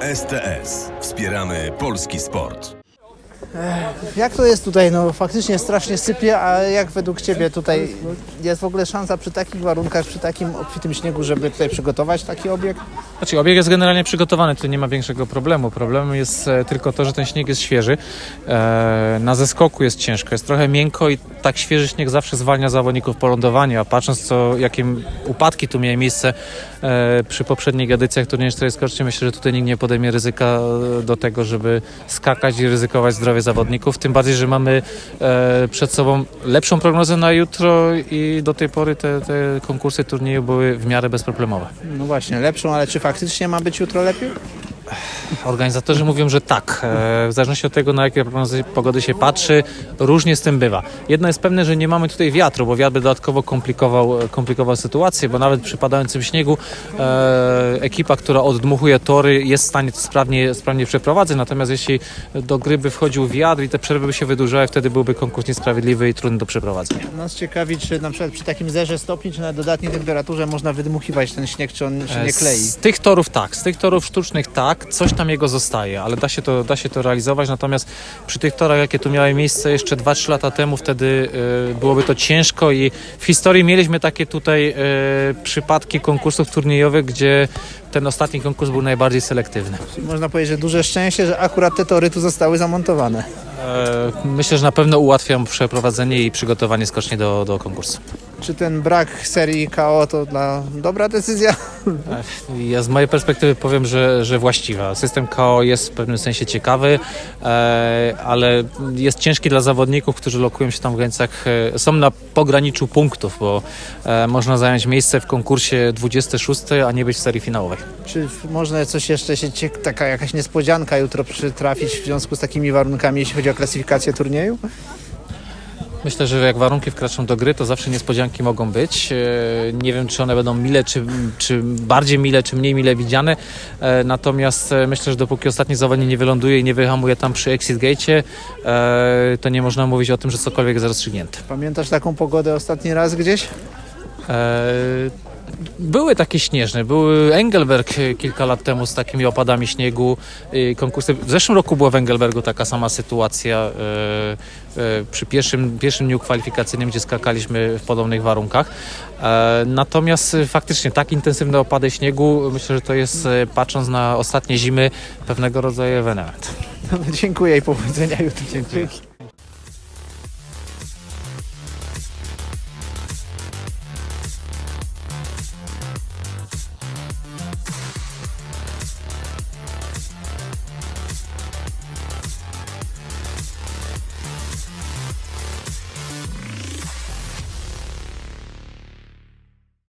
STS. Wspieramy polski sport. Jak to jest tutaj? No faktycznie strasznie sypie, a jak według Ciebie tutaj jest w ogóle szansa przy takich warunkach, przy takim obfitym śniegu, żeby tutaj przygotować taki obiekt? Znaczy, obieg jest generalnie przygotowany, tu nie ma większego problemu. Problemem jest e, tylko to, że ten śnieg jest świeży. E, na zeskoku jest ciężko, jest trochę miękko i tak świeży śnieg zawsze zwalnia zawodników po lądowaniu, a patrząc co, jakie upadki tu miały miejsce e, przy poprzednich edycjach turnieju 4 skocznie, myślę, że tutaj nikt nie podejmie ryzyka do tego, żeby skakać i ryzykować zdrowie zawodników. Tym bardziej, że mamy e, przed sobą lepszą prognozę na jutro i do tej pory te, te konkursy turnieju były w miarę bezproblemowe. No właśnie, lepszą, ale czy faktycznie ma być jutro lepiej? Organizatorzy mówią, że tak. E, W zależności od tego, na jakie pogody się patrzy, różnie z tym bywa. Jedno jest pewne, że nie mamy tutaj wiatru, bo wiatr by dodatkowo komplikował, komplikował sytuację, bo nawet przy padającym śniegu e, ekipa, która oddmuchuje tory, jest w stanie to sprawnie, sprawnie przeprowadzać. Natomiast jeśli do gry by wchodził wiatr i te przerwy by się wydłużały, wtedy byłby konkurs niesprawiedliwy i trudny do przeprowadzenia. Nas ciekawi, czy na przykład przy takim zerze stopni, czy na dodatniej temperaturze można wydmuchiwać ten śnieg, czy on się nie klei? Z tych torów tak, z tych torów sztucznych tak, coś tam jego zostaje, ale da się to, da się to realizować, natomiast przy tych torach, jakie tu miały miejsce jeszcze 2-3 lata temu, wtedy y, byłoby to ciężko i w historii mieliśmy takie tutaj y, przypadki konkursów turniejowych, gdzie ten ostatni konkurs był najbardziej selektywny. Można powiedzieć, że duże szczęście, że akurat te tory tu zostały zamontowane. E, myślę, że na pewno ułatwiam przeprowadzenie i przygotowanie skoczni do, do konkursu. Czy ten brak serii KO to dla dobra decyzja? Ja z mojej perspektywy powiem, że, że właściwa. System KO jest w pewnym sensie ciekawy, e, ale jest ciężki dla zawodników, którzy lokują się tam w granicach, e, są na pograniczu punktów, bo e, można zająć miejsce w konkursie 26, a nie być w serii finałowej. Czy można coś jeszcze się, taka jakaś niespodzianka jutro przytrafić w związku z takimi warunkami, jeśli chodzi o klasyfikację turnieju? Myślę, że jak warunki wkraczą do gry, to zawsze niespodzianki mogą być. E, Nie wiem, czy one będą mile, czy, czy bardziej mile, czy mniej mile widziane. E, Natomiast e, myślę, że dopóki ostatni zawodnik nie wyląduje i nie wyhamuje tam przy exit gate'cie, e, to nie można mówić o tym, że cokolwiek jest rozstrzygnięte. Pamiętasz taką pogodę ostatni raz gdzieś? E, Były takie śnieżne, były Engelberg e, kilka lat temu z takimi opadami śniegu, e, konkursy. W zeszłym roku była w Engelbergu taka sama sytuacja e, przy pierwszym, pierwszym dniu kwalifikacyjnym, gdzie skakaliśmy w podobnych warunkach. Natomiast faktycznie tak intensywne opady śniegu, myślę, że to jest, patrząc na ostatnie zimy, pewnego rodzaju ewenement. Dziękuję i powodzenia jutro. Dziękuję.